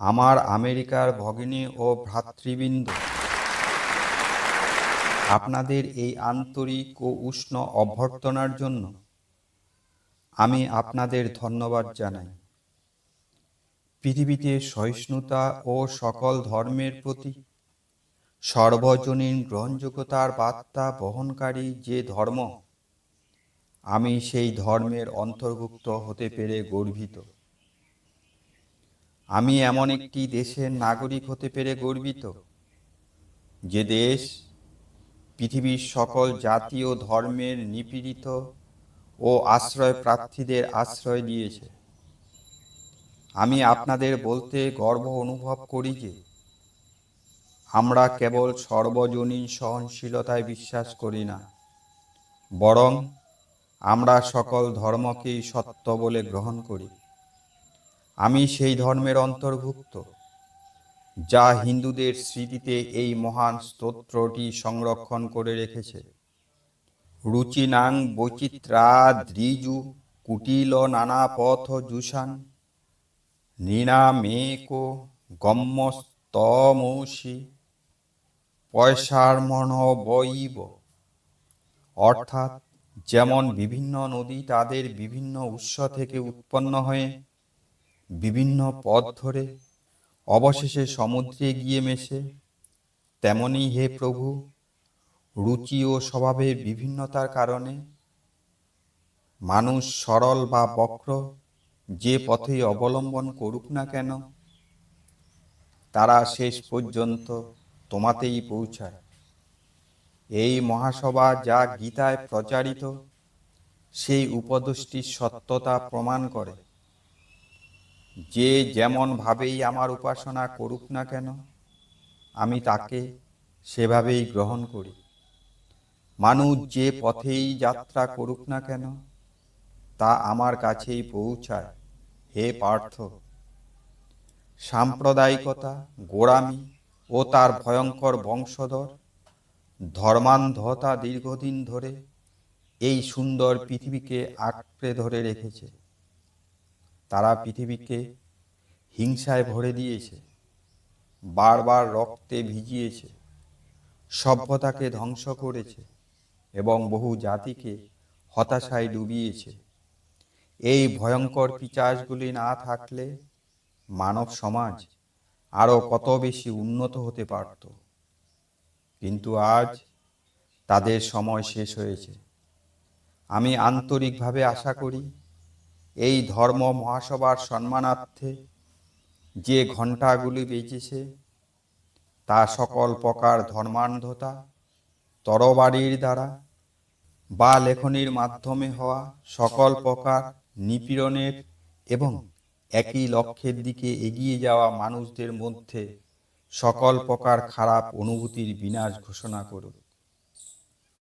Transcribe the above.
আমার আমেরিকার ভগিনী ও ভ্রাতৃবৃন্দ, আপনাদের এই আন্তরিক ও উষ্ণ অভ্যর্থনার জন্য আমি আপনাদের ধন্যবাদ জানাই। পৃথিবীতে সহিষ্ণুতা ও সকল ধর্মের প্রতি সর্বজনীন গ্রহণযোগ্যতার বার্তা বহনকারী যে ধর্ম, আমি সেই ধর্মের অন্তর্ভুক্ত হতে পেরে গর্বিত। আমি এমন একটি দেশের নাগরিক হতে পেরে গর্বিত, যে দেশ পৃথিবীর সকল জাতি ও ধর্মের নিপীড়িত ও আশ্রয় প্রার্থীদের আশ্রয় দিয়েছে। আমি আপনাদের বলতে গর্ব অনুভব করি যে আমরা কেবল সর্বজনীন সহনশীলতায় বিশ্বাস করি না, বরং আমরা সকল ধর্মকেই সত্য বলে গ্রহণ করি। আমি সেই ধর্মের অন্তর্ভুক্ত, যা হিন্দুদের স্মৃতিতে এই মহান স্তোত্রটি সংরক্ষণ করে রেখেছে। রুচিনাং বৈচিত্রা দ্রিজু কুটিল নানা পথ জুষান নৃণামেকো গম্যস্তমসি পয়সার মন বইব অর্থাৎ যেমন বিভিন্ন নদী তাদের বিভিন্ন উৎস থেকে উৎপন্ন হয়ে বিভিন্ন পথ ধরে অবশেষে সমুদ্রে গিয়ে মেশে। তেমনি হে প্রভু, রুচি ও স্বভাবের বিভিন্নতার কারণে মানুষ সরল বা বক্র যে পথেই অবলম্বন করুক না কেন, তারা শেষ পর্যন্ত তোমাতেই পৌঁছায়। এই মহাসভা যা গীতায় প্রচারিত, সেই উপদেশটির সত্যতা প্রমাণ করে। যে যেমনভাবেই আমার উপাসনা করুক না কেন, আমি তাকে সেভাবেই গ্রহণ করি। মানুষ যে পথেই যাত্রা করুক না কেন, তা আমার কাছেই পৌঁছায়। হে পার্থ, সাম্প্রদায়িকতা, গোড়ামি ও তার ভয়ঙ্কর বংশধর, ধর্মান্ধতা দীর্ঘদিন ধরে এই সুন্দর পৃথিবীকে আঁকড়ে ধরে রেখেছে। তারা পৃথিবীকে হিংসায় ভরে দিয়েছে, বারবার রক্তে ভিজিয়েছে, সভ্যতাকে ধ্বংস করেছে এবং বহু জাতিকে হতাশায় ডুবিয়েছে। এই ভয়ঙ্কর পিচাসগুলি না থাকলে মানব সমাজ আরও কত বেশি উন্নত হতে পারত। কিন্তু আজ তাদের সময় শেষ হয়েছে। আমি আন্তরিকভাবে আশা করি এই ধর্ম মহাসভার সম্মানার্থে যে ঘণ্টাগুলি বেঁচেছে, তা সকল প্রকার ধর্মান্ধতা, তরবারির দ্বারা বা লেখনির মাধ্যমে হওয়া সকল প্রকার নিপীড়নের এবং একই লক্ষ্যের দিকে এগিয়ে যাওয়া মানুষদের মধ্যে সকল প্রকার খারাপ অনুভূতির বিনাশ ঘোষণা করুক।